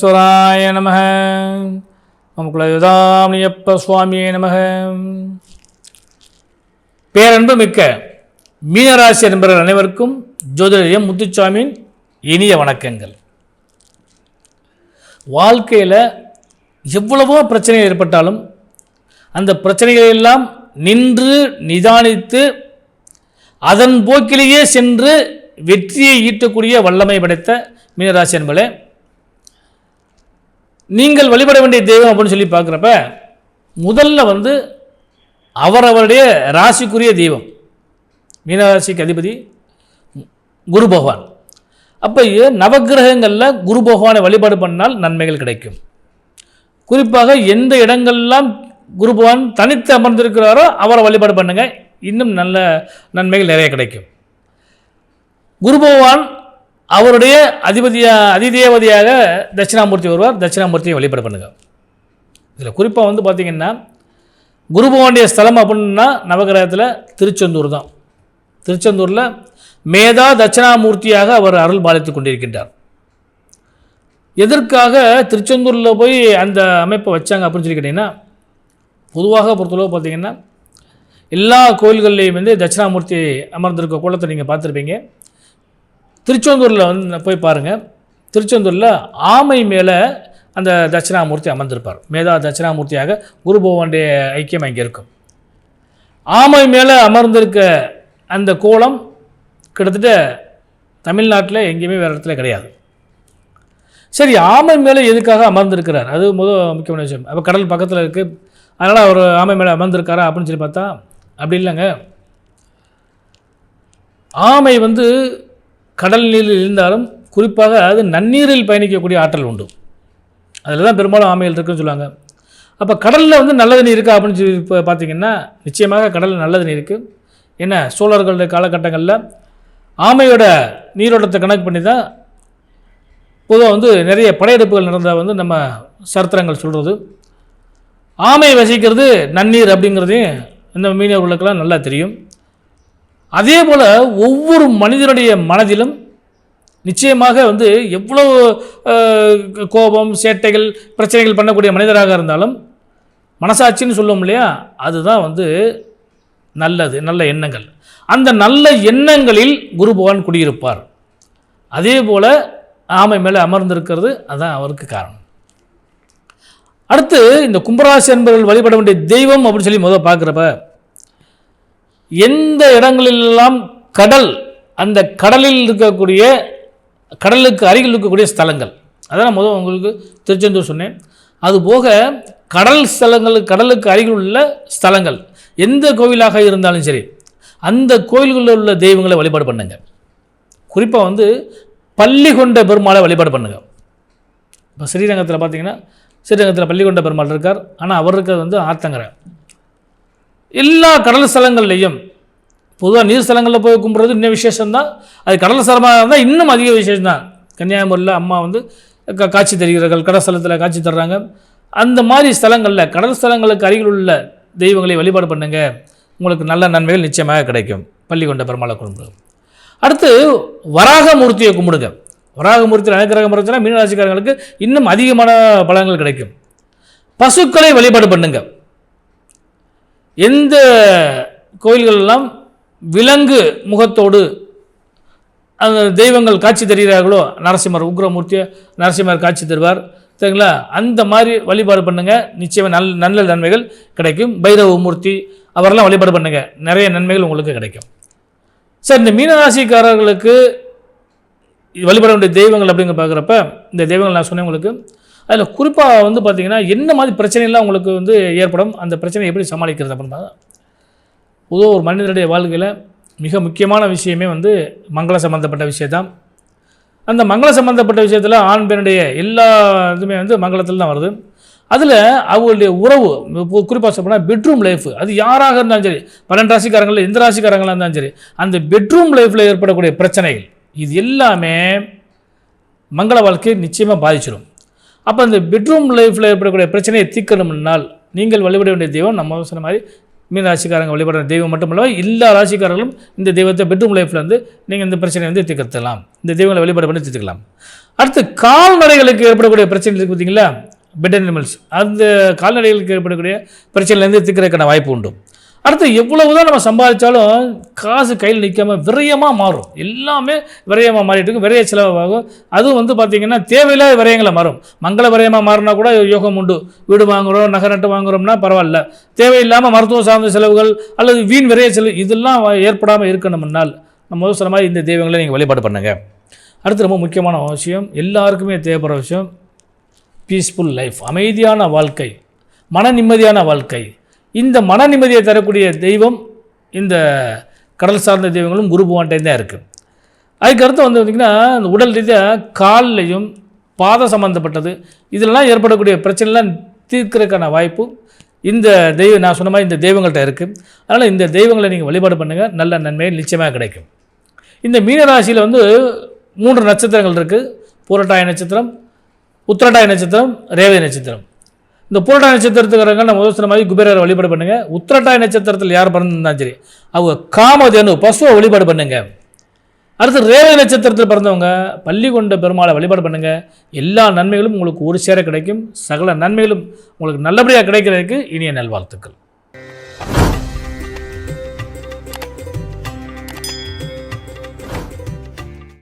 விக்னேஸ்வராய நம. நம் குலயுதாமணியப்ப சுவாமியே நமக பேரன்பு மிக்க மீனராசி என்பவர்கள் அனைவருக்கும் ஜோதிடர் முத்துச்சாமியின் இனிய வணக்கங்கள். வாழ்க்கையில் எவ்வளவோ பிரச்சனை ஏற்பட்டாலும் அந்த பிரச்சனைகளை எல்லாம் நின்று நிதானித்து அதன் போக்கிலேயே சென்று வெற்றியை ஈட்டக்கூடிய வல்லமை படைத்த மீனராசி என்பதே நீங்கள் வழிபட வேண்டிய தெய்வம் அப்படின்னு சொல்லி பார்க்குறப்ப முதல்ல வந்து அவரவருடைய ராசிக்குரிய தெய்வம். மீனராசிக்கு அதிபதி குரு பகவான். அப்போ நவக்கிரகங்களில் குரு பகவானை வழிபாடு பண்ணால் நன்மைகள் கிடைக்கும். குறிப்பாக எந்த இடங்கள்லாம் குரு பகவான் தனித்து அமர்ந்திருக்கிறாரோ அவரை வழிபாடு பண்ணுங்கள் இன்னும் நல்ல நன்மைகள் நிறைய கிடைக்கும். குரு பகவான் அவருடைய அதிபதியா அதிதேவதியாக தட்சிணாமூர்த்தி வருவார். தட்சிணாமூர்த்தியை வழிபாடு பண்ணுங்க. இதில் குறிப்பாக வந்து பார்த்திங்கன்னா குரு பகவானுடைய ஸ்தலம் அப்படின்னா நவகிரகத்தில் திருச்செந்தூர் தான். திருச்செந்தூரில் மேதா தட்சிணாமூர்த்தியாக அவர் அருள் பாலித்து கொண்டிருக்கின்றார். எதற்காக திருச்செந்தூரில் போய் அந்த அமைப்பை வச்சாங்க அப்படின்னு சொல்லி கேட்டிங்கன்னா பொதுவாக பொறுத்தளவு பார்த்தீங்கன்னா எல்லா கோயில்கள்லேயும் வந்து தட்சிணாமூர்த்தி அமர்ந்திருக்க கோலத்தை நீங்கள் பார்த்துருப்பீங்க. திருச்செந்தூரில் வந்து போய் பாருங்கள் திருச்செந்தூரில் ஆமை மேலே அந்த தட்சிணாமூர்த்தி அமர்ந்திருப்பார். மேதா தட்சிணாமூர்த்தியாக குரு பகவானுடைய ஐக்கியம் அங்கே இருக்கும். ஆமை மேலே அமர்ந்திருக்க அந்த கோலம் கிட்டத்தட்ட தமிழ்நாட்டில் எங்கேயுமே வேறு இடத்துல கிடையாது. சரி ஆமை மேலே எதுக்காக அமர்ந்திருக்கிறார்? அது முதல் முக்கியமான விஷயம். அப்போ கடல் பக்கத்தில் இருக்குது அதனால் அவர் ஆமை மேலே அமர்ந்திருக்காரா அப்படின்னு சொல்லி பார்த்தா அப்படி இல்லைங்க. ஆமை வந்து கடல் நீரில் இருந்தாலும் குறிப்பாக அது நன்னீரில் பயணிக்கக்கூடிய ஆற்றல் உண்டு. அதில் தான் பெரும்பாலும் ஆமைகள் இருக்குன்னு சொல்லுவாங்க. அப்போ கடலில் வந்து நல்லது நீர் இருக்கா அப்படின்னு சொல்லி இப்போ பார்த்தீங்கன்னா நிச்சயமாக கடலில் நல்ல தண்ணி இருக்குது என்ன சோழர்களுடைய காலகட்டங்களில் ஆமையோட நீரோட்டத்தை கணக்கு பண்ணி தான் பொதுவாக வந்து நிறைய படையெடுப்புகள் நடந்தால் வந்து நம்ம சரித்திரங்கள் சொல்கிறது ஆமை வசிக்கிறது நன்னீர் அப்படிங்கிறதையும் இந்த மீனவர்களுக்கெல்லாம் நல்லா தெரியும். அதே போல் ஒவ்வொரு மனிதனுடைய மனதிலும் நிச்சயமாக வந்து எவ்வளோ கோபம் சேட்டைகள் பிரச்சனைகள் பண்ணக்கூடிய மனிதராக இருந்தாலும் மனசாட்சின்னு சொல்லுவோம் இல்லையா? அதுதான் வந்து நல்லது நல்ல எண்ணங்கள். அந்த நல்ல எண்ணங்களில் குரு பகவான் குடியிருப்பார். அதே போல் ஆமை மேலே அமர்ந்திருக்கிறது அதுதான் அவருக்கு காரணம். அடுத்து இந்த கும்பராசி என்பவர்கள் வழிபட வேண்டிய தெய்வம் அப்படின்னு சொல்லி முதல் பார்க்குறப்ப எந்த இடங்களிலெல்லாம் கடல் அந்த கடலில் இருக்கக்கூடிய கடலுக்கு அருகில் இருக்கக்கூடிய ஸ்தலங்கள். அதான் முதல் உங்களுக்கு திருச்செந்தூர் சொன்னேன். அதுபோக கடல் ஸ்தலங்கள் கடலுக்கு அருகில் உள்ள ஸ்தலங்கள் எந்த கோவிலாக இருந்தாலும் சரி அந்த கோயில்களில் உள்ள தெய்வங்களை வழிபாடு பண்ணுங்க. குறிப்பாக வந்து பள்ளி கொண்ட பெருமாளை வழிபாடு பண்ணுங்கள் இப்போ ஸ்ரீரங்கத்தில் பார்த்தீங்கன்னா ஸ்ரீரங்கத்தில் பள்ளிகொண்ட பெருமாள் இருக்கார். ஆனால் அவர் இருக்கிறது வந்து ஆத்தங்கரை. எல்லா கடல் ஸ்தலங்கள்லையும். பொதுவாக நீர் ஸ்தலங்களில் போய் கும்பிட்றது இன்னும் விசேஷம்தான். அது கடல் ஸ்தலமாக இருந்தால் இன்னும் அதிக விசேஷம் தான் கன்னியாகுமரியில் அம்மா வந்து க காட்சி தருகிறார்கள். கடல் ஸ்தலத்தில் காட்சி தர்றாங்க. அந்த மாதிரி ஸ்தலங்களில் கடல் ஸ்தலங்களுக்கு அருகில் உள்ள தெய்வங்களை வழிபாடு பண்ணுங்கள் உங்களுக்கு நல்ல நன்மைகள் நிச்சயமாக கிடைக்கும். பள்ளிகொண்ட பெருமாளை கும்பிடுங்க அடுத்து வராகமூர்த்தியை கும்பிடுங்க. வராகமூர்த்தி அனுக்கிரகம் இருந்துச்சுன்னா மீனராசிக்காரங்களுக்கு இன்னும் அதிகமான பலன்கள் கிடைக்கும். பசுக்களை வழிபாடு பண்ணுங்கள் எந்த கோயில்கள் எல்லாம் விலங்கு முகத்தோடு அந்த தெய்வங்கள் காட்சி தருகிறார்களோ நரசிம்மர் உக்ரமூர்த்தியை நரசிம்மர் காட்சி தருவார். சரிங்களா? அந்த மாதிரி வழிபாடு பண்ணுங்கள் நிச்சயமாக நல்ல நல்ல நன்மைகள் கிடைக்கும். பைரவ மூர்த்தி அவரெல்லாம் வழிபாடு பண்ணுங்கள் நிறைய நன்மைகள் உங்களுக்கு கிடைக்கும். சார் இந்த மீனராசிக்காரர்களுக்கு வழிபட வேண்டிய தெய்வங்கள் அப்படிங்க பார்க்குறப்ப இந்த தெய்வங்கள் நான் சொன்னேன் உங்களுக்கு. அதில் குறிப்பாக வந்து பார்த்திங்கன்னா என்ன மாதிரி பிரச்சனைலாம் உங்களுக்கு வந்து ஏற்படும் அந்த பிரச்சனையை எப்படி சமாளிக்கிறது அப்படின்னா பொதுவாக ஒரு மனிதனுடைய வாழ்க்கையில் மிக முக்கியமான விஷயமே வந்து மங்கள சம்பந்தப்பட்ட விஷயத்தான் அந்த மங்கள சம்பந்தப்பட்ட விஷயத்தில் ஆண் பெண்ணுடைய எல்லா இதுவுமே வந்து மங்களத்தில் தான் வருது. அதில் அவங்களுடைய உறவு குறிப்பாக சொல்லப்போனால் பெட்ரூம் லைஃப் அது யாராக இருந்தாலும் சரி பன்னெண்டு ராசிக்காரங்களில் எந்த ராசிக்காரங்களாக இருந்தாலும் சரி அந்த பெட்ரூம் லைஃப்பில் ஏற்படக்கூடிய பிரச்சனைகள் இது எல்லாமே மங்கள வாழ்க்கையை நிச்சயமாக பாதிச்சிடும் அப்போ அந்த பெட்ரூம் லைஃப்பில் ஏற்படக்கூடிய பிரச்சனையை தீர்க்கணும்னால் நீங்கள் வழிபட வேண்டிய தெய்வம் நம்ம சொன்ன மாதிரி மீன ராசிக்காரங்க வழிபடுற தெய்வம் மட்டுமல்ல எல்லா ராசிக்காரர்களும் இந்த தெய்வத்தை பெட்ரூம் லைஃப்பில் வந்து நீங்கள் இந்த பிரச்சனையை வந்து தீர்க்கலாம் இந்த தெய்வங்களை வழிபாடு பண்ணி தீர்த்துக்கலாம். அடுத்து கால்நடைகளுக்கு ஏற்படக்கூடிய பிரச்சனை இருக்குது பார்த்தீங்களா பெட் அனிமல்ஸ் அந்த கால்நடைகளுக்கு ஏற்படக்கூடிய பிரச்சனையிலேருந்து தீர்க்கிறதுக்கான வாய்ப்பு உண்டு. அடுத்து எவ்வளவு தான் நம்ம சம்பாதிச்சாலும் காசு கையில் நிற்காம விரயமாக மாறும். எல்லாமே விரயமாக மாறிட்டு விரைய செலவாகும். அதுவும் வந்து பார்த்திங்கன்னா தேவையில்லாத விரயங்களை மாறும். மங்கள விரயமாக மாறினா கூட யோகம் உண்டு. வீடு வாங்குகிறோம் நகை நட்டு வாங்குறோம்னா பரவாயில்ல. தேவையில்லாமல் மருத்துவம் சார்ந்த செலவுகள் அல்லது வீண் விரைய செலவு இதெல்லாம் ஏற்படாமல் இருக்கணும்னால் நம்ம முதல் சொன்ன மாதிரி இந்த தெய்வங்களை நீங்கள் வழிபாடு பண்ணுங்கள் அடுத்து ரொம்ப முக்கியமான விஷயம் எல்லாருக்குமே தேவைப்படுற விஷயம் பீஸ்ஃபுல் லைஃப் அமைதியான வாழ்க்கை மன நிம்மதியான வாழ்க்கை. இந்த மன நிம்மதியை தரக்கூடிய தெய்வம் இந்த கடல் சார்ந்த தெய்வங்களும் குரு பகவான்கிட்ட தான் இருக்குது அதுக்கடுத்து வந்து பார்த்திங்கன்னா இந்த உடல் ரீதியாக கால்லையும் பாதம் சம்மந்தப்பட்டது இதெல்லாம் ஏற்படக்கூடிய பிரச்சனைலாம் தீர்க்கிறதுக்கான வாய்ப்பு இந்த தெய்வம் நான் சொன்ன மாதிரி இந்த தெய்வங்கள்ட்ட இருக்குது அதனால் இந்த தெய்வங்களை நீங்கள் வழிபாடு பண்ணுங்கள் நல்ல நன்மை நிச்சயமாக கிடைக்கும். இந்த மீனராசியில் வந்து மூன்று நட்சத்திரங்கள் இருக்குது பூரட்டாய நட்சத்திரம் உத்திரட்டாய நட்சத்திரம் ரேவதி நட்சத்திரம். இந்த பூரட்டாய நட்சத்திரத்துக்காரங்க நம்ம முதல் சொன்ன மாதிரி குபேரரை வழிபாடு பண்ணுங்க. உத்திரட்டாய் நட்சத்திரத்தில் யார் பிறந்திருந்தாலும் சரி அவங்க காமதேனு பசுவை வழிபாடு பண்ணுங்க. அடுத்து ரேவதி நட்சத்திரத்தில் பிறந்தவங்க பள்ளி கொண்ட பெருமாளை வழிபாடு பண்ணுங்க. எல்லா நன்மைகளும் உங்களுக்கு ஒரு சேர கிடைக்கும். சகல நன்மைகளும் உங்களுக்கு நல்லபடியாக கிடைக்கிறதுக்கு இனிய நல்வாழ்த்துக்கள்.